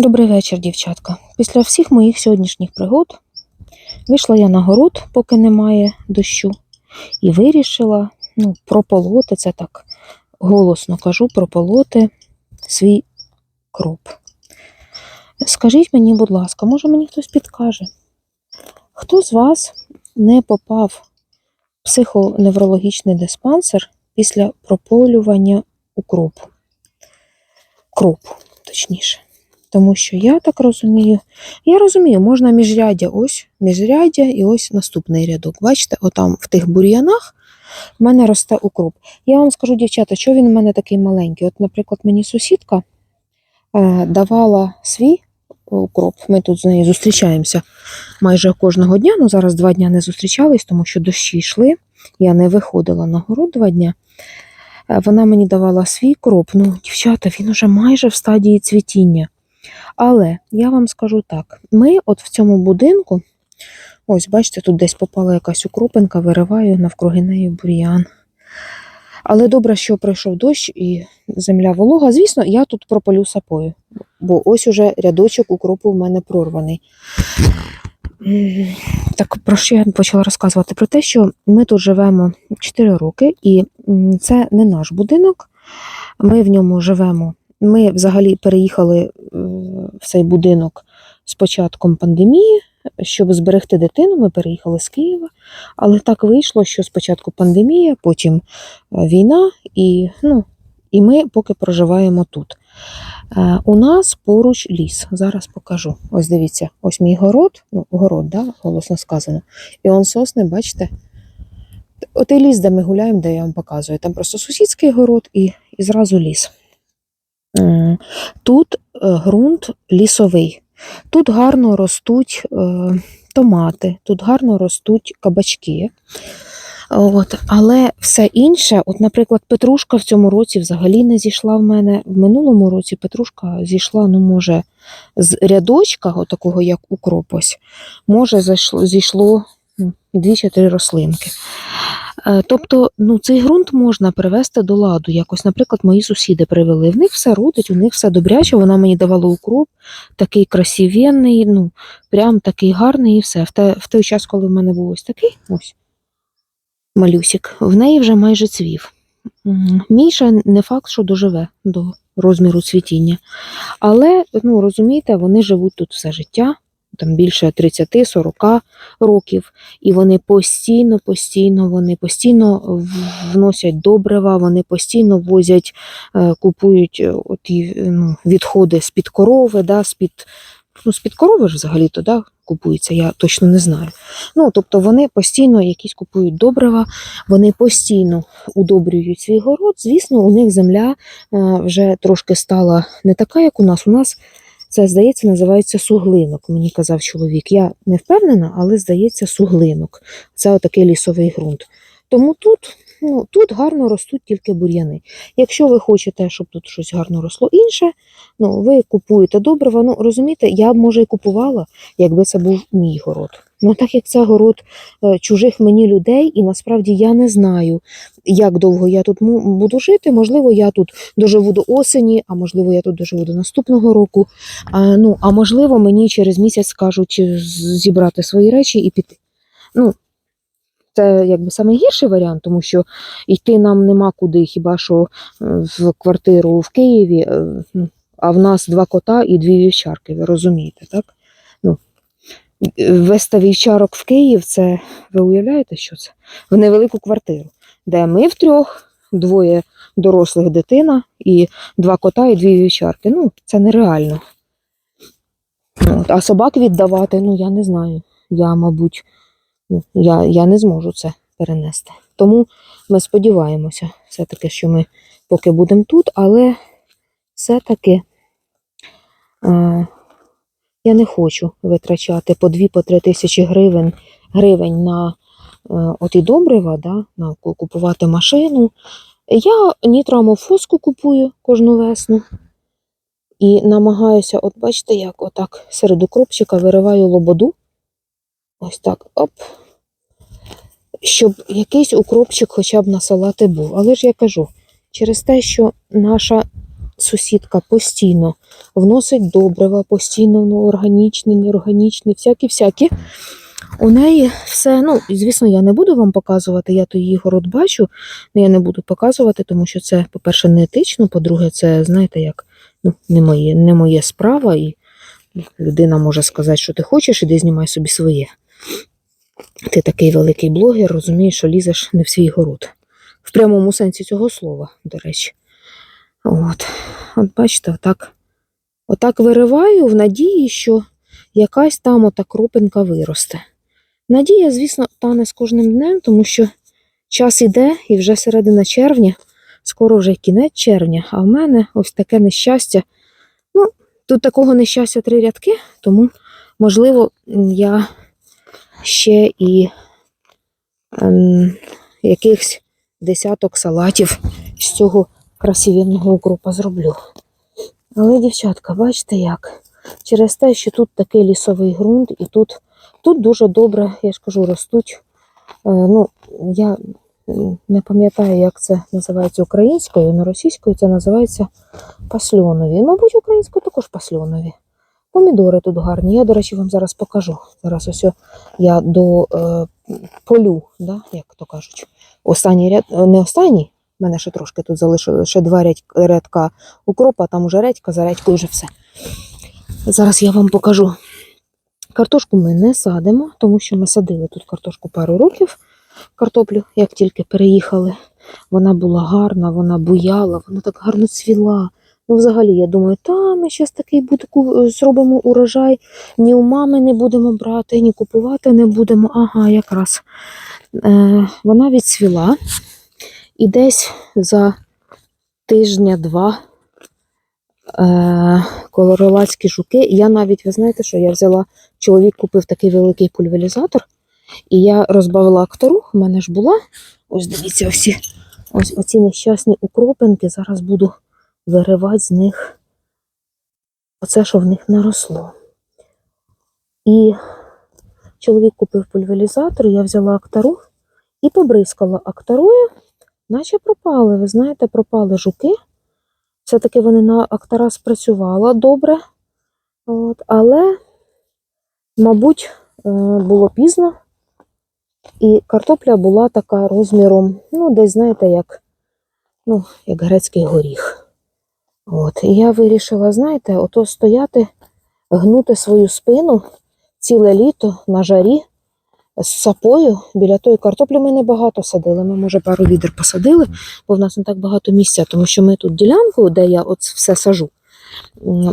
Добрий вечір, дівчатка. Після всіх моїх сьогоднішніх пригод вийшла я на город, поки немає дощу, і вирішила ну, прополоти, це так голосно кажу, прополоти свій кроп. Скажіть мені, будь ласка, може мені хтось підкаже, хто з вас не попав в психоневрологічний диспансер після прополювання укропу? Кропу, точніше. Тому що я так розумію, я розумію, можна міжряддя, ось міжряддя і ось наступний рядок. Бачите, отам в тих бур'янах в мене росте укроп. Я вам скажу, дівчата, що він у мене такий маленький. От, наприклад, мені сусідка е, давала свій укроп. Ми тут з нею зустрічаємося майже кожного дня. Ну зараз два дня не зустрічались, тому що дощі йшли. Я не виходила на город два дня. Е, Вона мені давала свій кроп. Ну, дівчата, він уже майже в стадії цвітіння. Але я вам скажу так: ми, от в цьому будинку, ось бачите, тут десь попала якась укропинка, вириваю навкруги неї бур'ян. Але добре, що пройшов дощ і земля волога. Звісно, я тут прополю сапою, бо ось уже рядочок укропу в мене прорваний. Так про що я почала розказувати? Про те, що ми тут живемо 4 роки, і це не наш будинок. Ми в ньому живемо. Ми взагалі переїхали в цей будинок з початком пандемії. Щоб зберегти дитину, ми переїхали з Києва. Але так вийшло, що спочатку пандемія, потім е, війна, і, ну, і ми поки проживаємо тут. Е, У нас поруч ліс. Зараз покажу. Ось дивіться, ось мій город, ну, город, да, голосно сказано. І он сосни, бачите. Отей ліс, де ми гуляємо, де я вам показую. Там просто сусідський город і, і зразу ліс. Тут е, ґрунт лісовий. Тут гарно ростуть е, томати, тут гарно ростуть кабачки. От, але все інше, от, наприклад, петрушка в цьому році взагалі не зійшла в мене. В минулому році петрушка зійшла, ну, може, з рядочка, такого як укроп ось, може, зійшло ну, дві чи три рослинки. Е, Тобто, ну, цей ґрунт можна привести до ладу. Якось, наприклад, мої сусіди привели. В них все родить, у них все добряче. Вона мені давала укроп, такий красивенний, ну, прям такий гарний і все. В, те, в той час, коли в мене був ось такий, ось малюсик, в неї вже майже цвів. М, Міша не факт, що доживе до розміру цвітіння. Але, ну, розумієте, вони живуть тут все життя, там більше 30-40 років, і вони постійно, постійно, вони постійно вносять добрива, вони постійно возять, е, купують е, оті ну, відходи з-під корови, да, з-під, ну, з-під корови ж взагалі-то да, купується, я точно не знаю. Ну, тобто вони постійно якісь купують добрива, вони постійно удобрюють свій город. Звісно, у них земля е, вже трошки стала не така, як у нас. У нас це, здається, називається суглинок, мені казав чоловік. Я не впевнена, але здається, суглинок. Це отакий лісовий ґрунт. Тому тут, ну, тут гарно ростуть тільки бур'яни. Якщо ви хочете, щоб тут щось гарно росло інше, ну, ви купуєте добрива. Ну, розумієте, я б, може, і купувала, якби це був мій город. Ну, так як це город е, чужих мені людей, і насправді я не знаю, як довго я тут буду жити. Можливо, я тут доживу до осені, а можливо, я тут доживу до наступного року. А, ну, а можливо, мені через місяць скажуть е, зібрати свої речі і піти. Ну, це якби найгірший варіант, тому що йти нам нема куди, хіба що е, в квартиру в Києві, а в нас два кота і дві вівчарки, ви розумієте, так? Вести вівчарок в Київ, це ви уявляєте, що це? В невелику квартиру, де ми втрьох, двоє дорослих дитина і два кота і дві вівчарки. Ну, це нереально. От. А собак віддавати, ну я не знаю. Я, мабуть, ну, я, я не зможу це перенести. Тому ми сподіваємося, все-таки, що ми поки будемо тут, але все-таки е, я не хочу витрачати по 2-3 тисячі гривень, гривень на е, оті добрива, да, на купувати машину. Я нітроамофоску купую кожну весну. І намагаюся, от бачите, як отак серед укропчика вириваю лободу. Ось так, оп. Щоб якийсь укропчик хоча б на салати був. Але ж я кажу, через те, що наша сусідка постійно вносить добрива, постійно ну, органічні, неорганічні, всякі-всякі. У неї все, ну, звісно, я не буду вам показувати, я то її город бачу, але я не буду показувати, тому що це, по-перше, не етично, по-друге, це, знаєте, як ну, не, моє, не моє справа, і людина може сказати, що ти хочеш, іди знімай собі своє. Ти такий великий блогер, розумієш, що лізеш не в свій город. В прямому сенсі цього слова, до речі. От, от бачите, отак, отак вириваю в надії, що якась там ота кропинка виросте. Надія, звісно, тане з кожним днем, тому що час іде і вже середина червня, скоро вже кінець червня, а в мене ось таке нещастя. Ну, тут такого нещастя три рядки, тому, можливо, я ще і ем, якихось десяток салатів з цього красивенного укропа зроблю. Але, дівчатка, бачите як? Через те, що тут такий лісовий ґрунт, і тут, тут дуже добре, я ж кажу, ростуть. Е, ну, я не пам'ятаю, як це називається українською, але російською це називається пасльонові. Мабуть, українською також пасльонові. Помідори тут гарні. Я, до речі, вам зараз покажу. Зараз ось я до е, полю, да, як то кажуть. Останній ряд, е, не останній, в мене ще трошки тут залишилося ще два рядка укропа, там уже редька, за редькою вже все. Зараз я вам покажу. Картошку ми не садимо, тому що ми садили тут картошку пару років, картоплю, як тільки переїхали. Вона була гарна, вона буяла, вона так гарно цвіла. Ну, взагалі, я думаю, та ми зараз такий буде, зробимо урожай, ні у мами не будемо брати, ні купувати не будемо. Ага, якраз. Е, вона відцвіла. І десь за тижня-два е, колоровацькі жуки. Я навіть, ви знаєте, що я взяла, чоловік купив такий великий пульверизатор, і я розбавила актору, в мене ж була. Ось дивіться, ось, ось оці нещасні укропинки. Зараз буду виривати з них оце, що в них наросло. І чоловік купив пульверизатор, я взяла актору і побризкала акторою, наче пропали. Ви знаєте, пропали жуки. Все-таки вони на актора спрацювала добре. От, але, мабуть, е, було пізно. І картопля була така розміром, ну, десь, знаєте, як, ну, як грецький горіх. От, і я вирішила, знаєте, ото стояти, гнути свою спину ціле літо на жарі з сапою біля тої картоплі ми небагато садили. Ми, може, пару відер посадили, бо в нас не так багато місця, тому що ми тут ділянку, де я от все сажу,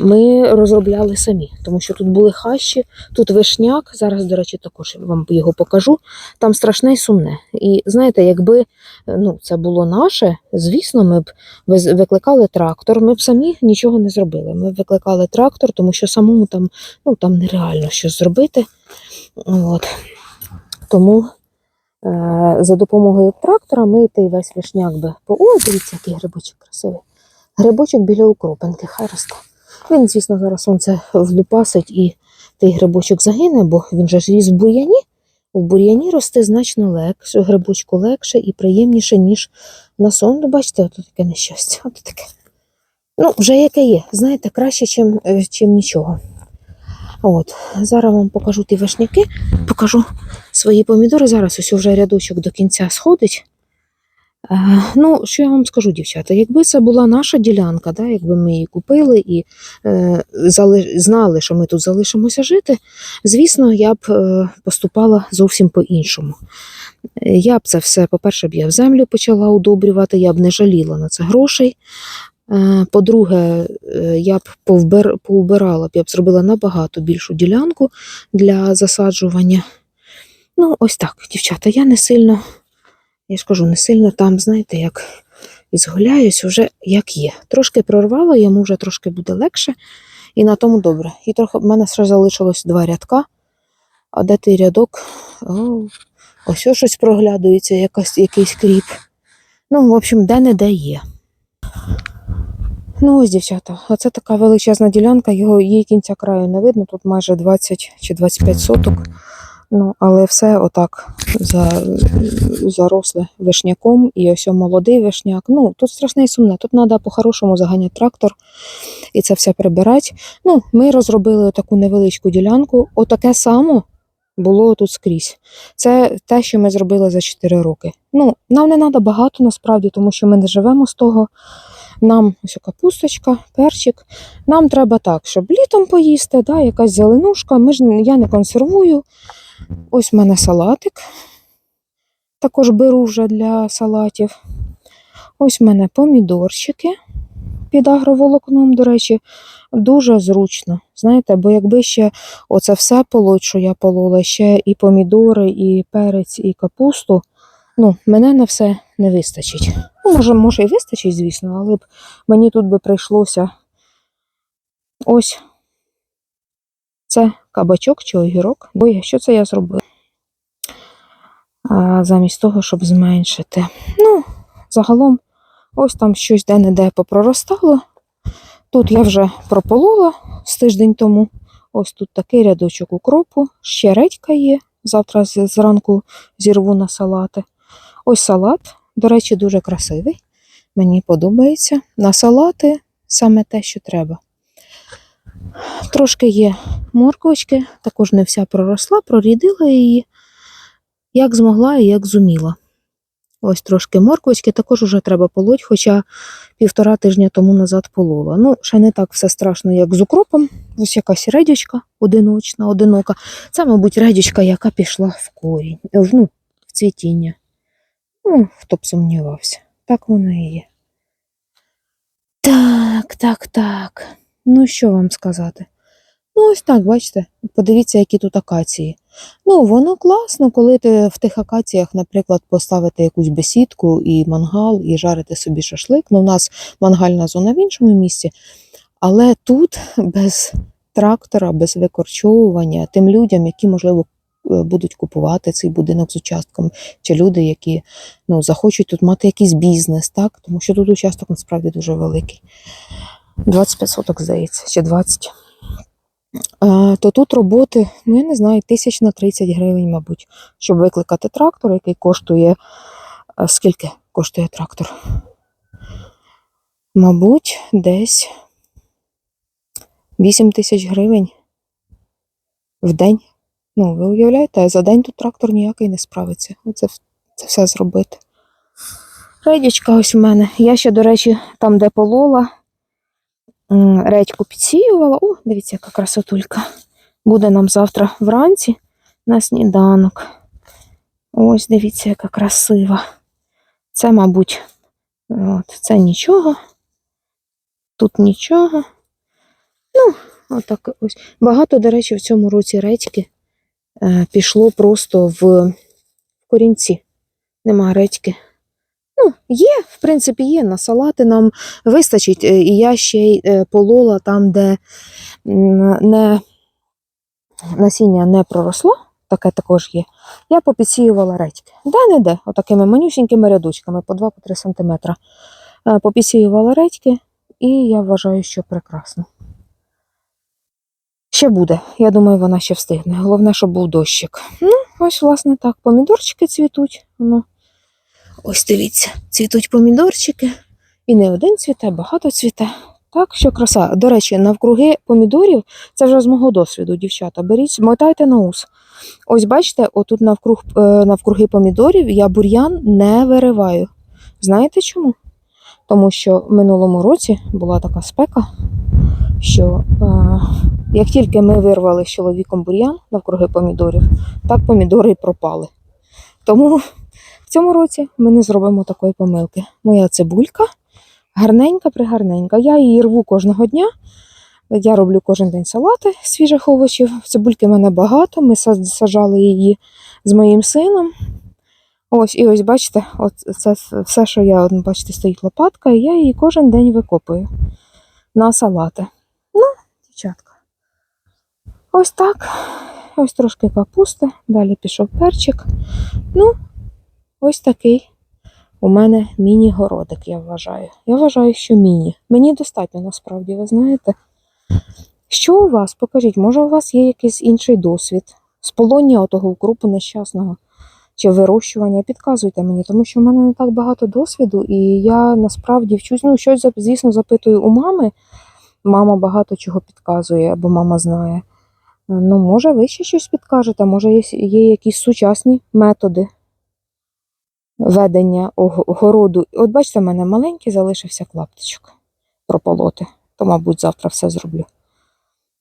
ми розробляли самі, тому що тут були хащі, тут вишняк. Зараз, до речі, також вам його покажу. Там страшне і сумне. І знаєте, якби е, ну, це було наше, звісно, ми б викликали трактор. Ми б самі нічого не зробили. Ми викликали трактор, тому що самому там, ну, там нереально щось зробити. От. Тому е, за допомогою трактора ми той весь вишняк би по. О, дивіться, який грибочок красивий. Грибочок біля укропинки, хай росте. Він, звісно, зараз сонце влупасить і той грибочок загине, бо він же ж ріс в бур'яні. В бур'яні росте значно легше, грибочку легше і приємніше, ніж на сон. Ну, бачите, ото таке нещастя. Ото таке. Ну, вже яке є. Знаєте, краще, чим, е, нічого. От, зараз вам покажу ті вишняки, покажу свої помідори. Зараз ось вже рядочок до кінця сходить. Е, ну, що я вам скажу, дівчата, якби це була наша ділянка, да, якби ми її купили і е, зали, знали, що ми тут залишимося жити, звісно, я б е, поступала зовсім по-іншому. Е, Я б це все, по-перше, б я в землю почала удобрювати, я б не жаліла на це грошей. Е, По-друге, е, я б повбир, поубирала б, я б зробила набагато більшу ділянку для засаджування. Ну, ось так, дівчата, я не сильно, я ж кажу, не сильно там, знаєте, як ізгуляюсь, вже як є. Трошки прорвала, йому вже трошки буде легше, і на тому добре. І трохи в мене ще залишилось два рядка, а де той рядок? О, ось щось проглядується, якась, якийсь кріп. Ну, в общем, де-не-де є. Ну, ось, дівчата, оце така величезна ділянка, його її кінця краю не видно. Тут майже 20 чи 25 соток. Ну, але все отак за, заросле вишняком, і ось молодий вишняк. Ну, тут страшне і сумне. Тут треба по-хорошому заганяти трактор і це все прибирати. Ну, ми розробили таку невеличку ділянку. Отаке само було тут скрізь. Це те, що ми зробили за 4 роки. Ну, нам не треба багато насправді, тому що ми не живемо з того. Нам ось капусточка, перчик. Нам треба так, щоб літом поїсти, да, якась зеленушка. Ми ж, я не консервую. Ось в мене салатик. Також беру вже для салатів. Ось в мене помідорчики під агроволокном, до речі, дуже зручно. Знаєте, бо якби ще оце все полоть, що я полола, ще і помідори, і перець, і капусту, ну, мене на все не вистачить. Ну, може, може і вистачить, звісно, але б мені тут би прийшлося ось це кабачок чи огірок. Бо що це я зробила? А, замість того, щоб зменшити. Ну, загалом, ось там щось де-не-де попроростало. Тут я вже прополола з тиждень тому. Ось тут такий рядочок укропу, ще редька є. Завтра зранку зірву на салати. Ось салат, до речі, дуже красивий. Мені подобається. На салати саме те, що треба. Трошки є морквочки, також не вся проросла, прорідила її, як змогла і як зуміла. Ось трошки морквочки, також уже треба полоть, хоча півтора тижня тому назад полола. Ну, ще не так все страшно, як з укропом. Ось якась редючка одиночна, одинока. Це, мабуть, редючка, яка пішла в корінь, ну, в цвітіння. Ну, хто б сумнівався. Так воно і є. Так, так, так. Ну, що вам сказати? Ну, ось так, бачите, подивіться, які тут акації. Ну, воно класно, коли ти в тих акаціях, наприклад, поставити якусь бесідку і мангал, і жарити собі шашлик. Ну, у нас мангальна зона в іншому місці, але тут без трактора, без викорчовування, тим людям, які, можливо, будуть купувати цей будинок з участком, чи люди, які ну, захочуть тут мати якийсь бізнес, так? тому що тут участок насправді дуже великий. 25 соток, здається, чи 20. Е, то тут роботи, ну я не знаю, тисяч на 30 гривень, мабуть, щоб викликати трактор, який коштує. е, Скільки коштує трактор? Мабуть, десь 8 тисяч гривень в день. Ну, ви уявляєте, за день тут трактор ніякий не справиться. Оце це все зробити. Редічка ось у мене. Я ще, до речі, там, де полола, редьку підсіювала. О, дивіться, яка красотулька. Буде нам завтра вранці на сніданок. Ось, дивіться, яка красива. Це, мабуть, от, це нічого. Тут нічого. Ну, отак ось. Багато, до речі, в цьому році редьки пішло просто в корінці. Нема редьки. Ну, є, в принципі, є. На салати нам вистачить. Е, І я ще й е, полола там, де не, насіння не проросло, таке також є. Я попідсіювала редьки. Де-не-де, отакими манюсінькими рядочками по 2-3 см. Попідсіювала редьки, і я вважаю, що прекрасно. Ще буде. Я думаю, вона ще встигне. Головне, щоб був дощик. Ну, ось, власне, так. Помідорчики цвітуть. Ну, ось дивіться, цвітуть помідорчики. І не один цвіте, багато цвіте. Так, що краса. До речі, навкруги помідорів, це вже з мого досвіду, дівчата. Беріть, мотайте на ус. Ось бачите, отут навкруг, е, навкруги помідорів я бур'ян не вириваю. Знаєте чому? Тому що в минулому році була така спека, що е, як тільки ми вирвали з чоловіком бур'ян навкруги помідорів, так помідори і пропали. Тому в цьому році ми не зробимо такої помилки. Моя цибулька гарненька, пригарненька. Я її рву кожного дня. Я роблю кожен день салати свіжих овочів. Цибульки в мене багато. Ми сад- саджали її з моїм сином. Ось, і ось, бачите, це все, що я, бачите, стоїть лопатка, і я її кожен день викопую на салати. Ось так. Ось трошки капусти, далі пішов перчик. Ну, ось такий у мене міні-городик, я вважаю. Я вважаю, що міні. Мені достатньо насправді, ви знаєте. Що у вас? Покажіть, може, у вас є якийсь інший досвід з полоння отого укропу нещасного чи вирощування, підказуйте мені, тому що в мене не так багато досвіду, і я насправді вчусь. Ну, щось, звісно, запитую у мами. Мама багато чого підказує, або мама знає. Ну, може, ви ще щось підкажете, може, є, є якісь сучасні методи ведення городу. От бачите, в мене маленький залишився клаптичок прополоти, то, мабуть, завтра все зроблю.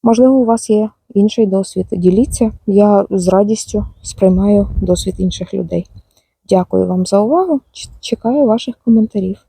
Можливо, у вас є інший досвід. Діліться. Я з радістю сприймаю досвід інших людей. Дякую вам за увагу. Чекаю ваших коментарів.